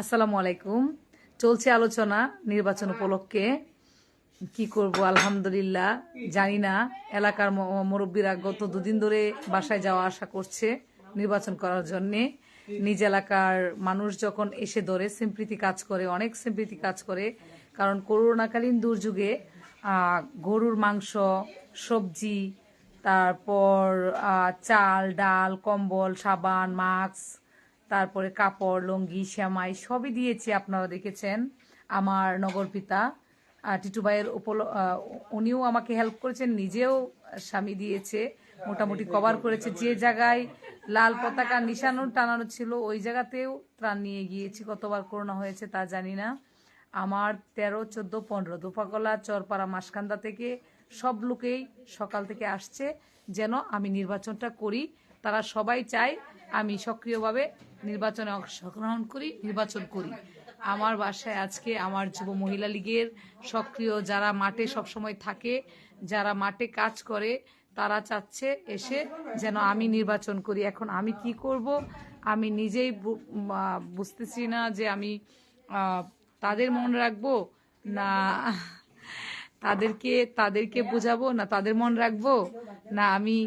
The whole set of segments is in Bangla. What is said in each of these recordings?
আসসালামু আলাইকুম। চলছে আলোচনা নির্বাচন উপলক্ষে। কি করব, আলহামদুলিল্লাহ, জানি না, এলাকার মুরব্বীরা গত দুদিন ধরে বাসায় যাওয়া আসা করছে নির্বাচন করার জন্যে। নিজ এলাকার মানুষ যখন এসে ধরে সিম্প্রীতি কাজ করে, অনেক সিম্প্রীতি কাজ করে, কারণ করোনাকালীন দুর্যোগে গরুর মাংস, সবজি, তারপর চাল, ডাল, কম্বল, সাবান, মাস্ক তারপরে কাপড় লুঙ্গি শ্যামাই সবই দিয়েছি আপনারা দেখেছেন। আমার নগর পিতা টিটু ভাইয়ের উপল উনিও আমাকে হেল্প করেছেন নিজেও স্বামী দিয়েছে মোটামুটি কভার করেছে। যে জায়গায় লাল পতাকা নিশানো টানানো ছিল ওই জায়গাতেও ত্রাণ নিয়ে গিয়েছি। কতবার করোনা হয়েছে তা জানি না। আমার তেরো চোদ্দ পনেরো দুপাকলা চরপাড়া মাসকান্দা থেকে সব লোকেই সকাল থেকে আসছে যেন আমি নির্বাচনটা করি। তারা সবাই চায় আমি সক্রিয়ভাবে নির্বাচনে অংশগ্রহণ করি, নির্বাচন করি। আমার বাসায় আজকে আমার যুব মহিলা লীগের সক্রিয় যারা মাঠে সবসময় থাকে, যারা মাঠে কাজ করে, তারা চাচ্ছে এসে যেন আমি নির্বাচন করি। এখন আমি কি করব? আমি নিজেই বুঝতেছি না যে আমি তাদের মন রাখব না তাদেরকে তাদেরকে বোঝাবো না তাদের মন রাখব? না, আমি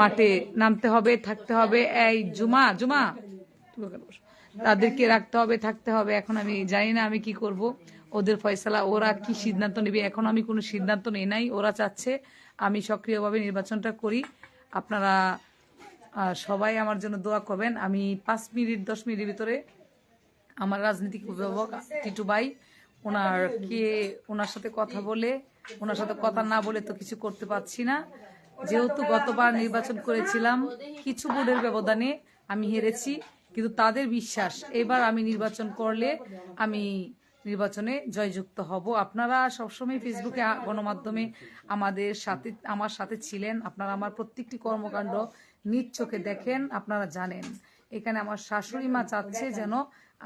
মাঠে নামতে হবে, থাকতে হবে। এই জুমা জুমা। তাদেরকে রাখতে হবে, থাকতে হবে। এখন আমি জানি না আমি কি করব। ওদের ফয়সালা, ওরা কি সিদ্ধান্ত নেবে? এখন আমি কোনো সিদ্ধান্ত নেই নাই। ওরা চাচ্ছে আমি সক্রিয়ভাবে নির্বাচনটা করি। আপনারা সবাই আমার জন্য দোয়া করবেন। আমি পাঁচ মিনিট, দশ মিনিটের ভিতরে আমার রাজনৈতিক অভিভাবক টিটু ভাই, ওনার কে, ওনার সাথে কথা বলে, ওনার সাথে কথা না বলে তো কিছু করতে পারছি না। যেহেতু গতবার নির্বাচন করেছিলাম, কিছু ভোটের ব্যবধানে আমি হেরেছি, কিন্তু তাদের বিশ্বাস, এবার আমি নির্বাচন করলে আমি নির্বাচনে জয়যুক্ত হব। আপনারা সবসময় ফেসবুকে গণমাধ্যমে আমাদের সাথে, আমার সাথে ছিলেন, আপনারা আমার প্রত্যেকটি কর্মকাণ্ড নিজ চোখে দেখেন, আপনারা জানেন। এখানে আমার শাশুড়ি মা চাচ্ছে যেন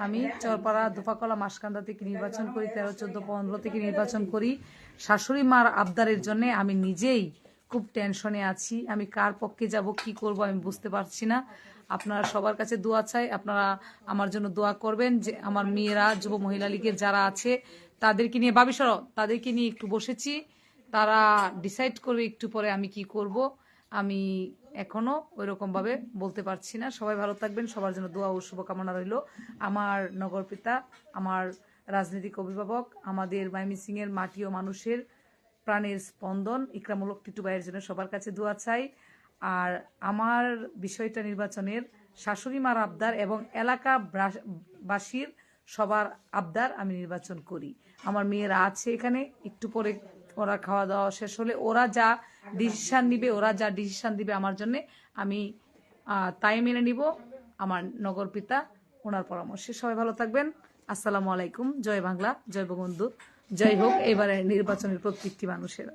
আমি চরপাড়া দুপাকলা মাসকান্দা থেকে নির্বাচন করি, তেরো, চোদ্দ, পনেরো থেকে নির্বাচন করি। শাশুড়ি মার আবদারের জন্য আমি নিজেই খুব টেনশনে আছি। আমি কার পক্ষে যাব, কি করব, আমি বুঝতে পারছি না। আপনারা সবার কাছে দোয়া চাই, আপনারা আমার জন্য দোয়া করবেন যে আমার মেয়েরা, যুব মহিলা লীগের যারা আছে, তাদেরকে নিয়ে বাবি সর, তাদেরকে নিয়ে একটু বসেছি। তারা ডিসাইড করবে একটু পরে আমি কি করব। আমি এখনও ওই রকম ভাবে বলতে পারছি না। সবাই ভালো থাকবেন, সবার জন্য দোয়া ও শুভকামনা রইল। আমার নগর পিতা আমার রাজনৈতিক অভিভাবক, আমাদের মাইমি সিং এর মাটি ও মানুষের প্রাণের স্পন্দন ইকরামূলক টিটু ভাইয়ের জন্য সবার কাছে দোয়া চাই। আর আমার বিষয়টা নির্বাচনের শাশুড়ি মার আবদার এবং এলাকা বাসীর সবার আবদার আমি নির্বাচন করি। আমার মেয়েরা আছে এখানে, একটু পরে ওরা খাওয়া দাওয়া শেষ হলে ওরা যা ডিসিশন নিবে, ওরা যা ডিসিশন দিবে আমার জন্য আমি তাই মেনে নিব। আমার নগর পিতা, ওনার পরামর্শে সবাই ভালো থাকবেন। আসসালামু আলাইকুম। জয় বাংলা, জয় বঙ্গবন্ধু। জয় হোক এবারে নির্বাচনের প্রত্যেকটি মানুষের।